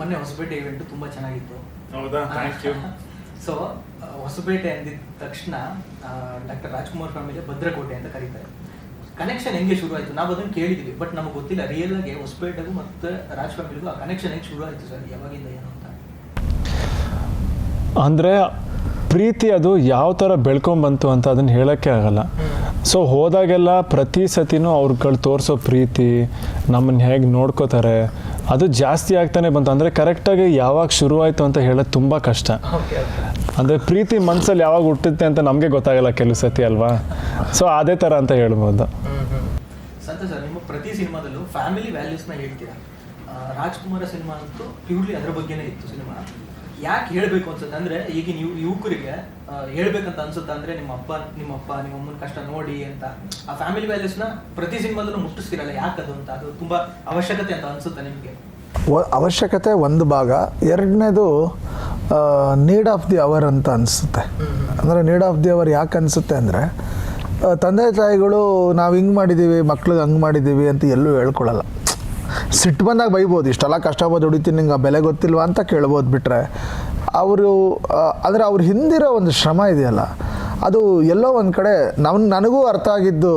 ಮೊನ್ನೆ ಹೊಸಪೇಟೆ ಇವೆಂಟ್ ತುಂಬಾ ಚೆನ್ನಾಗಿತ್ತು. ಹೌದಾ? ಥ್ಯಾಂಕ್ ಯು ಸೊ ಹೊಸಪೇಟೆ ಅಂದಿದ ತಕ್ಷಣ ಡಾಕ್ಟರ್ ರಾಜ್ಕುಮಾರ್ ಫ್ಯಾಮಿಲಿ ಭದ್ರಕೋಟೆ ಅಂತ ಕರೀತಾರೆ. ಕನೆಕ್ಷನ್ ಹೆಂಗೆ ಶುರು ಆಯ್ತು? ನಾವು ಅದನ್ನು ಕೇಳಿದ್ವಿ ಬಟ್ ನಮಗೆ ಗೊತ್ತಿಲ್ಲ. ರಿಯಲ್ ಆಗಿ ಹೊಸಪೇಟೆಗೂ ಮತ್ತೆ ರಾಜ್ ಫ್ಯಾಮಿಲಿಗೂ ಆ ಕನೆಕ್ಷನ್ ಹೆಂಗೆ ಶುರು ಆಯ್ತು ಸರ್? ಯಾವಾಗಿಂದ ಏನು ಅಂತ? ಅಂದರೆ ಪ್ರೀತಿ ಅದು ಯಾವ ಥರ ಬೆಳ್ಕೊಂಬಂತು ಅಂತ ಅದನ್ನು ಹೇಳೋಕ್ಕೆ ಆಗಲ್ಲ. ಸೊ ಹೋದಾಗೆಲ್ಲ ಪ್ರತಿ ಸತಿನೂ ಅವ್ರುಗಳು ತೋರಿಸೋ ಪ್ರೀತಿ ನಮ್ಮನ್ನು ಹೇಗೆ ನೋಡ್ಕೋತಾರೆ ಅದು ಜಾಸ್ತಿ ಆಗ್ತಾನೆ ಬಂತು. ಅಂದರೆ ಕರೆಕ್ಟಾಗಿ ಯಾವಾಗ ಶುರುವಾಯಿತು ಅಂತ ಹೇಳೋದು ತುಂಬ ಕಷ್ಟ. ಅಂದರೆ ಪ್ರೀತಿ ಮನಸ್ಸಲ್ಲಿ ಯಾವಾಗ ಹುಟ್ಟುತ್ತೆ ಅಂತ ನಮಗೆ ಗೊತ್ತಾಗಲ್ಲ ಕೆಲವು ಸತಿ ಅಲ್ವಾ? ಸೊ ಅದೇ ಥರ ಅಂತ ಹೇಳ್ಬೋದು. ಸಂತ ಸರ್ ನಿಮ್ಮ ಪ್ರತಿ ಸಿನಿಮಾದಲ್ಲೂ ಫ್ಯಾಮಿಲಿ ವ್ಯಾಲ್ಯೂಸ್ನ ಹೇಳ್ತೀರಾ? ರಾಜ್ಕುಮಾರ ಸಿನಿಮಾ ಅಂತೂ ಪ್ಯೂರ್ಲಿ ಅದರ ಬಗ್ಗೆನೇ ಇತ್ತು ಸಿನಿಮಾ. ಯಾಕೆ ಹೇಳ್ಬೇಕು ಅನ್ಸುತ್ತೆ ಅಂದ್ರೆ ಈಗಿನ ಯು ಯುವಕರಿಗೆ ಹೇಳ್ಬೇಕಂತ ಅನ್ಸುತ್ತೆ ಅಂದ್ರೆ ನಿಮ್ಮ ಅಪ್ಪ ನಿಮ್ಮ ಅಪ್ಪ ನಿಮ್ಮ ಅಮ್ಮನ ಕಷ್ಟ ನೋಡಿ ಅಂತ. ಆ ಫ್ಯಾಮಿಲಿ ವ್ಯಾಲ್ಯೂಸ್ನ ಪ್ರತಿ ಸಿನಿಮಾದಲ್ಲೂ ಮುಟ್ಟಿಸ್ತಿರಲ್ಲ ಯಾಕದು ಅಂತ? ಅದು ತುಂಬಾ ಅವಶ್ಯಕತೆ ಅಂತ ಅನ್ಸುತ್ತೆ ನಿಮಗೆ. ಅವಶ್ಯಕತೆ ಒಂದು ಭಾಗ. ಎರಡನೇದು ನೀಡ್ ಆಫ್ ದಿ ಅವರ್ ಅಂತ ಅನಿಸುತ್ತೆ. ಅಂದರೆ ನೀಡ್ ಆಫ್ ದಿ ಅವರ್ ಯಾಕೆ ಅನಿಸುತ್ತೆ ಅಂದರೆ ತಂದೆ ತಾಯಿಗಳು ನಾವು ಹಿಂಗೆ ಮಾಡಿದ್ದೀವಿ ಮಕ್ಳಿಗೆ ಹಂಗೆ ಮಾಡಿದ್ದೀವಿ ಅಂತ ಎಲ್ಲೂ ಹೇಳ್ಕೊಳ್ಳಲ್ಲ ಸಿಟ್ಟು ಬಂದಾಗ ಬೈಬೋದು, ಇಷ್ಟೆಲ್ಲ ಕಷ್ಟಪಟ್ಟು ದುಡಿತೀನಿ, ನಿಂಗೆ ಬೆಲೆ ಗೊತ್ತಿಲ್ವಾ ಅಂತ ಕೇಳ್ಬೋದು ಬಿಟ್ಟರೆ ಅವರು ಅಂದರೆ ಅವ್ರ ಹಿಂದಿರೋ ಒಂದು ಶ್ರಮ ಇದೆಯಲ್ಲ, ಅದು ಎಲ್ಲೋ ಒಂದು ಕಡೆ ನಮ್, ನನಗೂ ಅರ್ಥ ಆಗಿದ್ದು,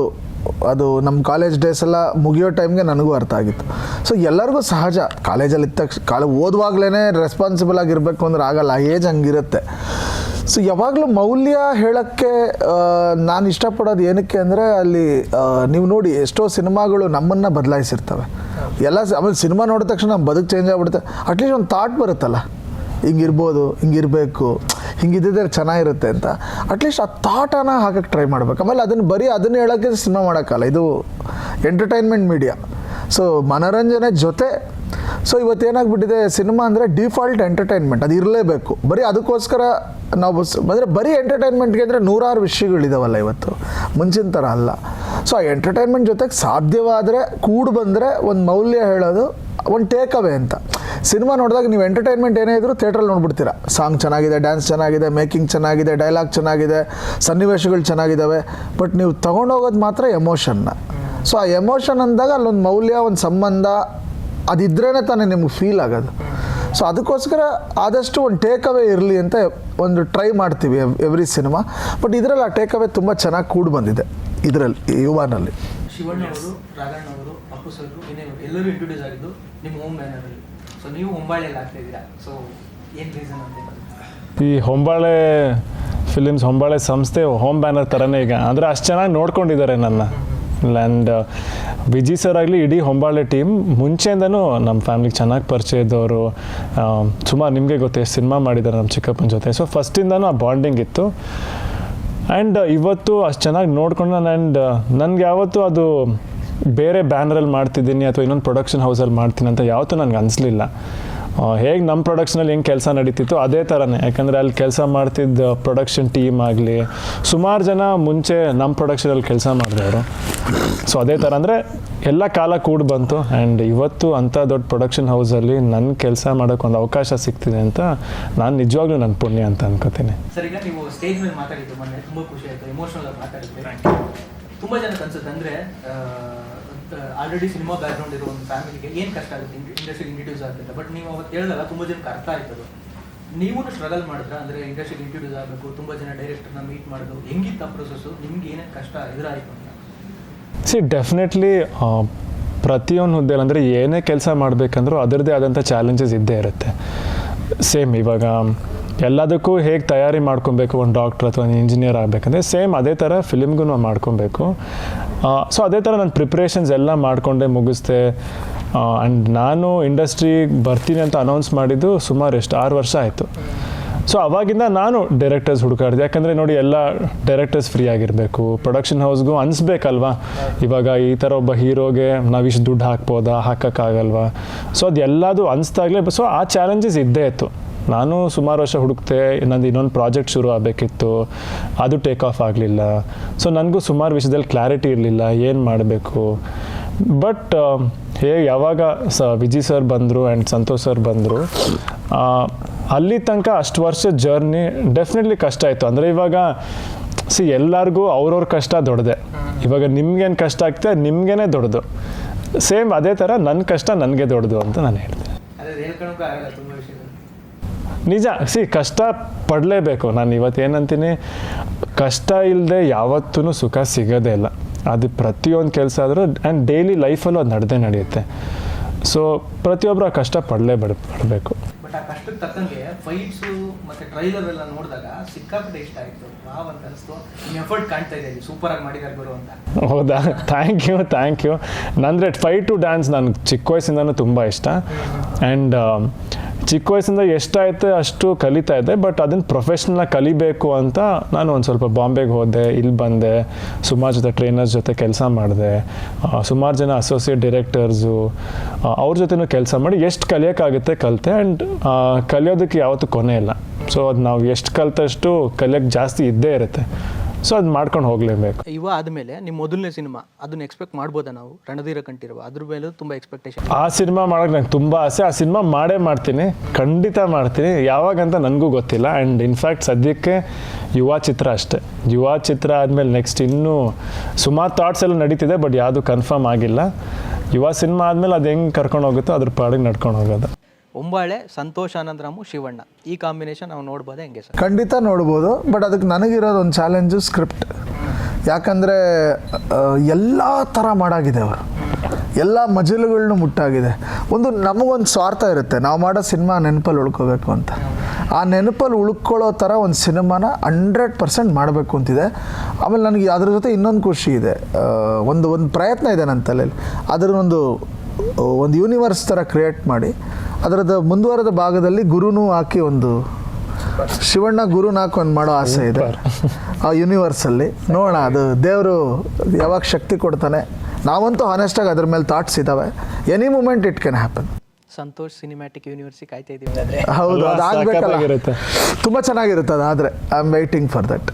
ಅದು ನಮ್ಮ ಕಾಲೇಜ್ ಡೇಸ್ ಎಲ್ಲ ಮುಗಿಯೋ ಟೈಮ್ಗೆ ನನಗೂ ಅರ್ಥ ಆಗಿತ್ತು. ಸೊ ಎಲ್ಲರಿಗೂ ಸಹಜ, ಕಾಲೇಜಲ್ಲಿ ಇದ್ದ ಕಾಲ ಓದುವಾಗಲೇ ರೆಸ್ಪಾನ್ಸಿಬಲ್ ಆಗಿರಬೇಕು ಅಂದ್ರೆ ಆಗಲ್ಲ, ಏಜ್ ಹಂಗಿರುತ್ತೆ. ಸೊ ಯಾವಾಗಲೂ ಮೌಲ್ಯ ಹೇಳೋಕ್ಕೆ ನಾನು ಇಷ್ಟಪಡೋದು ಏನಕ್ಕೆ ಅಂದರೆ ಅಲ್ಲಿ ನೀವು ನೋಡಿ ಎಷ್ಟೋ ಸಿನಿಮಾಗಳು ನಮ್ಮನ್ನು ಬದಲಾಯಿಸಿರ್ತವೆ. ಎಲ್ಲ ಆಮೇಲೆ ಸಿನಿಮಾ ನೋಡಿದ ತಕ್ಷಣ ನಮ್ಮ ಬದುಕು ಚೇಂಜ್ ಆಗಿಬಿಡುತ್ತೆ. ಅಟ್ಲೀಸ್ಟ್ ಒಂದು ಥಾಟ್ ಬರುತ್ತಲ್ಲ. ಹಿಂಗಿರ್ಬೋದು, ಹಿಂಗಿರಬೇಕು ಹಿಂಗಿದ್ದರೆ ಚೆನ್ನಾಗಿರುತ್ತೆ ಅಂತ. ಅಟ್ಲೀಸ್ಟ್ ಆ ಥಾಟನ ಹಾಕಕ್ಕೆ ಟ್ರೈ ಮಾಡ್ಬೇಕು. ಆಮೇಲೆ ಅದನ್ನು ಬರೀ ಅದನ್ನು ಹೇಳೋಕ್ಕೆ ಸಿನಿಮಾ ಮಾಡೋಕ್ಕಲ್ಲ. ಇದು ಎಂಟರ್ಟೈನ್ಮೆಂಟ್ ಮೀಡಿಯಾ ಸೊ ಮನೋರಂಜನೆ ಜೊತೆ ಸೊ ಇವತ್ತೇನಾಗ್ಬಿಟ್ಟಿದೆ ಸಿನಿಮಾ ಅಂದರೆ ಡಿಫಾಲ್ಟ್ ಎಂಟರ್ಟೈನ್ಮೆಂಟ್ ಅದು ಇರಲೇಬೇಕು. ಬರೀ ಅದಕ್ಕೋಸ್ಕರ ನಾವು ಅಂದರೆ ಬರೀ ಎಂಟರ್ಟೈನ್ಮೆಂಟ್ಗೆ ಅಂದರೆ ನೂರಾರು ವಿಷಯಗಳಿದಾವಲ್ಲ ಇವತ್ತು. ಮುಂಚಿನ ಥರ ಅಲ್ಲ. ಸೊ ಆ ಎಂಟರ್ಟೈನ್ಮೆಂಟ್ ಜೊತೆಗೆ ಸಾಧ್ಯವಾದರೆ ಕೂಡು ಬಂದರೆ ಒಂದು ಮೌಲ್ಯ ಹೇಳೋದು ಒಂದು ಟೇಕ್ ಅವೇ ಅಂತ. ಸಿನಿಮಾ ನೋಡಿದಾಗ ನೀವು ಎಂಟರ್ಟೈನ್ಮೆಂಟ್ ಏನೇ ಇದ್ರೂ ಥಿಯೇಟ್ರಲ್ಲಿ ನೋಡ್ಬಿಡ್ತೀರಾ. ಸಾಂಗ್ ಚೆನ್ನಾಗಿದೆ ಡ್ಯಾನ್ಸ್ ಚೆನ್ನಾಗಿದೆ ಮೇಕಿಂಗ್ ಚೆನ್ನಾಗಿದೆ ಡೈಲಾಗ್ ಚೆನ್ನಾಗಿದೆ, ಸನ್ನಿವೇಶಗಳು ಚೆನ್ನಾಗಿದ್ದಾವೆ ಬಟ್ ನೀವು ತೊಗೊಂಡೋಗೋದು ಮಾತ್ರ ಎಮೋಷನ್ನ ಸೊ ಆ ಎಮೋಷನ್ ಅಂದಾಗ ಅಲ್ಲೊಂದು ಮೌಲ್ಯ, ಒಂದು ಸಂಬಂಧ ಅದಿದ್ರೇ ತಾನೇ ನಿಮ್ಗೆ ಫೀಲ್ ಆಗೋದು. ಸೊ ಅದಕ್ಕೋಸ್ಕರ ಆದಷ್ಟು ಒಂದು ಟೇಕ್ ಅವೇ ಇರಲಿ ಅಂತ ಒಂದು ಟ್ರೈ ಮಾಡ್ತೀವಿ ಎವ್ರಿ ಸಿನಿಮಾ ಬಟ್ ಇದರಲ್ಲಿ ಆ ಟೇಕ್ ಅವೇ ತುಂಬ ಚೆನ್ನಾಗಿ ಕೂಡಿ ಬಂದಿದೆ ಇದರಲ್ಲಿ ಯುವನಲ್ಲಿ. ಶಿವಣ್ಣ ಅವರು ರಾಘಣ್ಣ ಅವರು ಅಪ್ಪು ಸರ್ ವಿನಯ್ ಎಲ್ಲರೂ ಇಂಟ್ರೊಡ್ಯೂಸ್ ಆಗಿದ್ದು ನಿಮ್ಮ ಹೋಮ್ ಬ್ಯಾನರಲ್ಲಿ ಸೊ ನೀವು ಹೊಂಬಾಳೆಯಲ್ಲಿ ಆಗ್ತಾ ಇದ್ದೀರಾ. ಸೊ ಏನು ರೀಸನ್ ಅಂತ ಹೇಳೋದು? ಈ ಹೊಂಬಾಳೆ ಫಿಲಿಮ್ಸ್ ಹೊಂಬಾಳೆ ಸಂಸ್ಥೆ ಹೋಮ್ ಬ್ಯಾನರ್ ಥರನೇ ಈಗ. ಅಂದರೆ ಅಷ್ಟು ಚೆನ್ನಾಗಿ ನೋಡ್ಕೊಂಡಿದ್ದಾರೆ ನನ್ನ. ಆ್ಯಂಡ್ ವಿಜಿ ಸರ್ ಆಗಲಿ, ಇಡೀ ಹೊಂಬಾಳೆ ಟೀಮ್. ಮುಂಚೆಯಿಂದನೂ ನಮ್ಮ ಫ್ಯಾಮಿಲಿಗೆ ಚೆನ್ನಾಗಿ ಪರಿಚಯ ಇದ್ದವರು. ಸುಮಾರು ನಿಮಗೆ ಗೊತ್ತೇ, ಸಿನಿಮಾ ಮಾಡಿದ್ದಾರೆ ನಮ್ಮ ಚಿಕ್ಕಪ್ಪನ ಜೊತೆ. ಸೊ ಫಸ್ಟಿಂದನೂ ಆ ಬಾಂಡಿಂಗ್ ಇತ್ತು. ಆ್ಯಂಡ್ ಇವತ್ತು ಅಷ್ಟು ಚೆನ್ನಾಗಿ ನೋಡ್ಕೊಂಡು ನಾನು ಆ್ಯಂಡ್ ನನಗೆ ಯಾವತ್ತೂ ಅದು ಬೇರೆ ಬ್ಯಾನರಲ್ಲಿ ಮಾಡ್ತಿದ್ದೀನಿ ಅಥವಾ ಇನ್ನೊಂದು ಪ್ರೊಡಕ್ಷನ್ ಹೌಸಲ್ಲಿ ಮಾಡ್ತೀನಿ ಅಂತ ಯಾವತ್ತೂ ನನಗೆ ಅನಿಸ್ಲಿಲ್ಲ. ಹೇಗೆ ನಮ್ಮ ಪ್ರೊಡಕ್ಷನಲ್ಲಿ ಹೆಂಗೆ ಕೆಲಸ ನಡೀತಿತ್ತು? ಅದೇ ಥರನೇ ಯಾಕಂದರೆ ಅಲ್ಲಿ ಕೆಲಸ ಮಾಡ್ತಿದ್ದ ಪ್ರೊಡಕ್ಷನ್ ಟೀಮ್ ಆಗಲಿ ಸುಮಾರು ಜನ ಮುಂಚೆ ನಮ್ಮ ಪ್ರೊಡಕ್ಷನಲ್ಲಿ ಕೆಲಸ ಮಾಡಿದವರು ಸೊ ಅದೇ ಥರ ಅಂದರೆ ಎಲ್ಲ ಕಾಲ ಕೂಡ ಬಂತು. ಆ್ಯಂಡ್ ಇವತ್ತು ಅಂಥ ದೊಡ್ಡ ಪ್ರೊಡಕ್ಷನ್ ಹೌಸಲ್ಲಿ ನನ್ನ ಕೆಲಸ ಮಾಡೋಕ್ಕೆ ಒಂದು ಅವಕಾಶ ಸಿಗ್ತಿದೆ ಅಂತ ನಾನು ನಿಜವಾಗ್ಲೂ ನನ್ನ ಪುಣ್ಯ ಅಂತ ಅನ್ಕೋತೀನಿ. ಸರ್ ಈಗ ನೀವು ಸ್ಟೇಜ್ ಮೇಲೆ ಮಾತಾಡಿದ್ದು ಮೊನ್ನೆ ತುಂಬಾ ಖುಷಿ ಆಯ್ತು ಎಮೋಷನಲ್ ಆಗಿ ಮಾತಾಡಿದ್ರಿ. ತುಂಬಾ ಜನ ಅನ್ಸುತ್ತೆ ಅಂದ್ರೆ ಆಲ್ರೆಡಿ ಸಿನಿಮಾ ಬ್ಯಾಕ್ಗ್ರೌಂಡ್ ಇರೋ ಒಂದು ಫ್ಯಾಮಿಲಿಗೆ ಏನ್ ಕಷ್ಟ ಆಗುತ್ತೆ? ಇಂಡಸ್ಟ್ರಿ ಇಂಟ್ರಡ್ಯೂಸ್ ಆಗುತ್ತೆ. ಬಟ್ ನೀವು ಅವತ್ತು ಹೇಳಿದಾಗ ತುಂಬಾ ಜನಕ್ಕೆ ಅರ್ಥ ಆಯ್ತದು ನೀವು ಸ್ಟ್ರಗಲ್ ಮಾಡಿದ್ರೆ? ಅಂದ್ರೆ ಇಂಡಸ್ಟ್ರಿ ಇಂಟ್ರಡ್ಯೂಸ್ ಆಗಬೇಕು, ತುಂಬಾ ಜನ ಡೈರೆಕ್ಟರ್ನ ಮೀಟ್ ಮಾಡೋದು, ಹೆಂಗಿತ್ತು ಆ ಪ್ರೊಸೆಸ್ ನಿಮ್ಗೆ ಏನೇನು ಕಷ್ಟ ಎದುರಾಯಿತು ಅಂತ? ಸಿ ಡೆಫಿನೆಟ್ಲಿ ಪ್ರತಿಯೊಂದು ಹುದ್ದೆಯಲ್ಲಿ ಅಂದರೆ ಏನೇ ಕೆಲಸ ಮಾಡಬೇಕಂದ್ರೂ ಅದರದ್ದೇ ಆದಂಥ ಚಾಲೆಂಜಸ್ ಇದ್ದೇ ಇರುತ್ತೆ. ಸೇಮ್ ಇವಾಗ ಎಲ್ಲದಕ್ಕೂ ಹೇಗೆ ತಯಾರಿ ಮಾಡ್ಕೊಬೇಕು ಒಂದು ಡಾಕ್ಟ್ರ್ ಅಥವಾ ಒಂದು ಇಂಜಿನಿಯರ್ ಆಗಬೇಕಂದ್ರೆ ಸೇಮ್ ಅದೇ ಥರ ಫಿಲಿಮ್ಗೂ ನಾವು ಮಾಡ್ಕೊಬೇಕು ಸೊ ಅದೇ ಥರ ನಾನು ಪ್ರಿಪ್ರೇಷನ್ಸ್ ಎಲ್ಲ ಮಾಡಿಕೊಂಡೆ ಮುಗಿಸ್ದೆ. ಆ್ಯಂಡ್ ನಾನು ಇಂಡಸ್ಟ್ರಿಗೆ ಬರ್ತೀನಿ ಅಂತ ಅನೌನ್ಸ್ ಮಾಡಿದ್ದು ಸುಮಾರು ಎಷ್ಟು, ಆರು ವರ್ಷ ಆಯಿತು. ಸೊ ಅವಾಗಿಂದ ನಾನು ಡೈರೆಕ್ಟರ್ಸ್ ಹುಡುಕಾಡ್ದೆ. ಯಾಕಂದರೆ ನೋಡಿ ಎಲ್ಲ ಡೈರೆಕ್ಟರ್ಸ್ ಫ್ರೀ ಆಗಿರಬೇಕು. ಪ್ರೊಡಕ್ಷನ್ ಹೌಸ್ಗೂ ಅನಿಸ್ಬೇಕಲ್ವಾ? ಇವಾಗ ಈ ಥರ ಒಬ್ಬ ಹೀರೋಗೆ ನಾವಿಷ್ಟು ದುಡ್ಡು ಹಾಕ್ಬೋದಾ? ಹಾಕೋಕ್ಕಾಗಲ್ವಾ? ಸೊ ಅದೆಲ್ಲದು ಅನಿಸ್ದಾಗಲೇ ಸೊ ಆ ಚಾಲೆಂಜಸ್ ಇದ್ದೇ ಇತ್ತು. ನಾನು ಸುಮಾರು ವರ್ಷ ಹುಡುಕ್ತೆ, ನಂದು ಇನ್ನೊಂದು ಪ್ರಾಜೆಕ್ಟ್ ಶುರು ಆಗಬೇಕಿತ್ತು, ಅದು ಟೇಕ್ ಆಫ್ ಆಗಲಿಲ್ಲ. ಸೊ ನನಗೂ ಸುಮಾರು ವಿಷಯದಲ್ಲಿ ಕ್ಲಾರಿಟಿ ಇರಲಿಲ್ಲ, ಏನು ಮಾಡಬೇಕು. ಬಟ್ ಹೇಗೆ ಯಾವಾಗ ಸ ವಿಜಯ್ ಸರ್ ಬಂದರು ಆ್ಯಂಡ್ ಸಂತೋಷ್ ಸರ್ ಬಂದರು ಅಲ್ಲಿ ತನಕ ಅಷ್ಟು ವರ್ಷ ಜರ್ನಿ ಡೆಫಿನೆಟ್ಲಿ ಕಷ್ಟ ಆಯಿತು. ಅಂದರೆ ಇವಾಗ ಸಿ ಎಲ್ಲರಿಗೂ ಅವ್ರವ್ರ ಕಷ್ಟ ದೊಡ್ಡದೆ. ಇವಾಗ ನಿಮ್ಗೇನು ಕಷ್ಟ ಆಗ್ತದೆ, ನಿಮ್ಗೇನೆ ದೊಡ್ಡದು. ಸೇಮ್ ಅದೇ ಥರ ನನ್ನ ಕಷ್ಟ ನನಗೆ ದೊಡ್ಡದು ಅಂತ ನಾನು ಹೇಳ್ತೀನಿ ಅದೇ ಹೇಳ್ಕೊಳಕ್ಕೂ ಆಗಲ್ಲ ತುಂಬ ವಿಷಯಗಳು ನಿಜ. ಸಿ ಕಷ್ಟ ಪಡಲೇಬೇಕು. ನಾನು ಇವತ್ತು ಏನಂತೀನಿ? ಕಷ್ಟ ಇಲ್ಲದೆ ಯಾವತ್ತೂ ಸುಖ ಸಿಗೋದೇ ಇಲ್ಲ. ಅದು ಪ್ರತಿಯೊಂದು ಕೆಲಸ ಆದರೂ ಆ್ಯಂಡ್ ಡೈಲಿ ಲೈಫಲ್ಲೂ ಅದು ನಡೆದೇ ನಡೆಯುತ್ತೆ. ಸೊ ಪ್ರತಿಯೊಬ್ಬರು ಆ ಕಷ್ಟ ಪಡಲೇ ಬಡ ಪಡಬೇಕು. ಬಟ್ ಆ ಕಷ್ಟಕ್ಕೆ ತಕ್ಕಂಗೆ ಫೈಟ್ಸು ಮತ್ತೆ ಟ್ರೈಲರ್ ಎಲ್ಲ ನೋಡಿದಾಗ ಸಿಕ್ಕಾಪಟ್ಟೆ ಇಷ್ಟ ಆಯಿತು. ವಾವ್ ಅಂತ ಅನಿಸ್ತು. ನಿಮ್ಮ ಎಫರ್ಟ್ ಕಾಣ್ತಾ ಇದೆ. ಸೂಪರ್ ಆಗಿ ಮಾಡಿದ್ದಾರೆ ಗುರು ಅಂತ. ಹೌದಾ? ಥ್ಯಾಂಕ್ ಯು ಥ್ಯಾಂಕ್ ಯು ನಂದರೆ ಫೈಟ್ ಟು ಡ್ಯಾನ್ಸ್ ನನಗೆ ಚಿಕ್ಕ ವಯಸ್ಸಿಂದನೂ ತುಂಬ ಇಷ್ಟ. ಆ್ಯಂಡ್ ಚಿಕ್ಕ ವಯಸ್ಸಿಂದ ಎಷ್ಟಾಯ್ತು ಅಷ್ಟು ಕಲಿತಾ ಇದ್ದೆ ಬಟ್ ಅದನ್ನು ಆಗಿ ಕಲಿಬೇಕು ಅಂತ ನಾನು ಒಂದು ಸ್ವಲ್ಪ ಬಾಂಬೆಗೆ ಹೋದೆ ಇಲ್ಲಿ ಬಂದೆ, ಸುಮಾರು ಜೊತೆ ಟ್ರೈನರ್ಸ್ ಜೊತೆ ಕೆಲಸ ಮಾಡಿದೆ ಸುಮಾರು ಜನ ಅಸೋಸಿಯೇಟ್ ಡೈರೆಕ್ಟರ್ಸು ಅವ್ರ ಜೊತೆನೂ ಕೆಲಸ ಮಾಡಿ ಎಷ್ಟು ಕಲಿಯೋಕ್ಕಾಗುತ್ತೆ ಕಲಿತೆ ಆ್ಯಂಡ್ ಕಲಿಯೋದಕ್ಕೆ ಯಾವತ್ತೂ ಕೊನೆ ಇಲ್ಲ. ಸೊ ಅದು ನಾವು ಎಷ್ಟು ಕಲಿತಷ್ಟು ಕಲಿಯೋಕ್ಕೆ ಜಾಸ್ತಿ ಇದ್ದೇ ಇರುತ್ತೆ. ಸೊ ಅದು ಮಾಡ್ಕೊಂಡು ಹೋಗಲೇಬೇಕು. ಇವ ಆದಮೇಲೆ ನಿಮ್ಮ ಮೊದಲನೇ ಸಿನಿಮಾ ಅದನ್ನ ಎಕ್ಸ್ಪೆಕ್ಟ್ ಮಾಡ್ಬೋದಾ ನಾವು? ರಣಧೀರ ಕಂಠೀರವ. ಅದ್ರ ಮೇಲೂ ತುಂಬ ಎಕ್ಸ್ಪೆಕ್ಟೇಷನ್ ಆ ಸಿನಿಮಾ ಮಾಡೋಕ್ಕೆ ನಂಗೆ ತುಂಬ ಆಸೆ. ಆ ಸಿನಿಮಾ ಮಾಡೇ ಮಾಡ್ತೀನಿ. ಖಂಡಿತ ಮಾಡ್ತೀನಿ. ಯಾವಾಗಂತ ನನಗೂ ಗೊತ್ತಿಲ್ಲ. ಆ್ಯಂಡ್ ಇನ್ಫ್ಯಾಕ್ಟ್ ಸದ್ಯಕ್ಕೆ ಯುವ ಚಿತ್ರ ಅಷ್ಟೇ. ಯುವ ಚಿತ್ರ ಆದಮೇಲೆ ನೆಕ್ಸ್ಟ್ ಇನ್ನೂ ಸುಮಾರು ಥಾಟ್ಸ್ ಎಲ್ಲ ನಡೀತಿದೆ ಬಟ್ ಯಾವುದು ಕನ್ಫರ್ಮ್ ಆಗಿಲ್ಲ. ಯುವ ಸಿನಿಮಾ ಆದಮೇಲೆ ಅದು ಹೆಂಗೆ ಕರ್ಕೊಂಡು ಹೋಗುತ್ತೋ ಅದ್ರ ಪಾಡಿಗೆ ನಡ್ಕೊಂಡು ಹೋಗೋದು. ಒಂಬಾಳೆ, ಸಂತೋಷ್ ಆನಂದರಾಮು, ಶಿವಣ್ಣ. ಈ ಕಾಂಬಿನೇಷನ್ ನಾವು ನೋಡ್ಬೋದು ಹೆಂಗೆ ಸರ್? ಖಂಡಿತ ನೋಡ್ಬೋದು ಬಟ್ ಅದಕ್ಕೆ ನನಗಿರೋದು ಒಂದು ಚಾಲೆಂಜು ಸ್ಕ್ರಿಪ್ಟ್ ಯಾಕಂದರೆ ಎಲ್ಲ ಥರ ಮಾಡಾಗಿದೆ ಅವರು. ಎಲ್ಲ ಮಜಲುಗಳನ್ನು ಮುಟ್ಟಾಗಿದೆ. ಒಂದು ನಮಗೊಂದು ಸ್ವಾರ್ಥ ಇರುತ್ತೆ, ನಾವು ಮಾಡೋ ಸಿನಿಮಾ ನೆನಪಲ್ಲಿ ಉಳ್ಕೋಬೇಕು ಅಂತ. ಆ ನೆನಪಲ್ಲಿ ಉಳ್ಕೊಳ್ಳೋ ಥರ ಒಂದು ಸಿನಿಮಾನ ಹಂಡ್ರೆಡ್ ಪರ್ಸೆಂಟ್ ಮಾಡಬೇಕು ಅಂತಿದೆ. ಆಮೇಲೆ ನನಗೆ ಅದ್ರ ಜೊತೆ ಇನ್ನೊಂದು ಖುಷಿ ಇದೆ. ಒಂದು ಒಂದು ಪ್ರಯತ್ನ ಇದೆ ನನ್ನ ತಲೆಯಲ್ಲಿ ಅದರ ಒಂದು ಯೂನಿವರ್ಸ್ ಥರ ಕ್ರಿಯೇಟ್ ಮಾಡಿ ಅದರದ ಮುಂದುವರೆದ ಭಾಗದಲ್ಲಿ ಗುರುನೂ ಹಾಕಿ ಒಂದು ಶಿವಣ್ಣ ಗುರುನ ಒಂದು ಮಾಡೋ ಆಸೆ ಇದೆ. ಆ ಯೂನಿವರ್ಸಲ್ಲಿ ನೋಡೋಣ ಅದು ದೇವರು ಯಾವಾಗ ಶಕ್ತಿ ಕೊಡ್ತಾನೆ. ನಾವಂತೂ ಹಾನೆಸ್ಟಾಗಿ ಅದ್ರ ಮೇಲೆ ಥಾಟ್ಸ್ ಇದ್ದಾವೆ any moment it can happen Santhosh cinematic university ಕಾಯ್ತಾ ಇದೀವಿ ಹೌದು ಅದಾಗಬೇಕಲ್ಲ. ಅದು ಆಗ್ಬೇಕಲ್ಲ ತುಂಬ ಚೆನ್ನಾಗಿರುತ್ತೆ ಅದಾದರೆ. I am waiting for that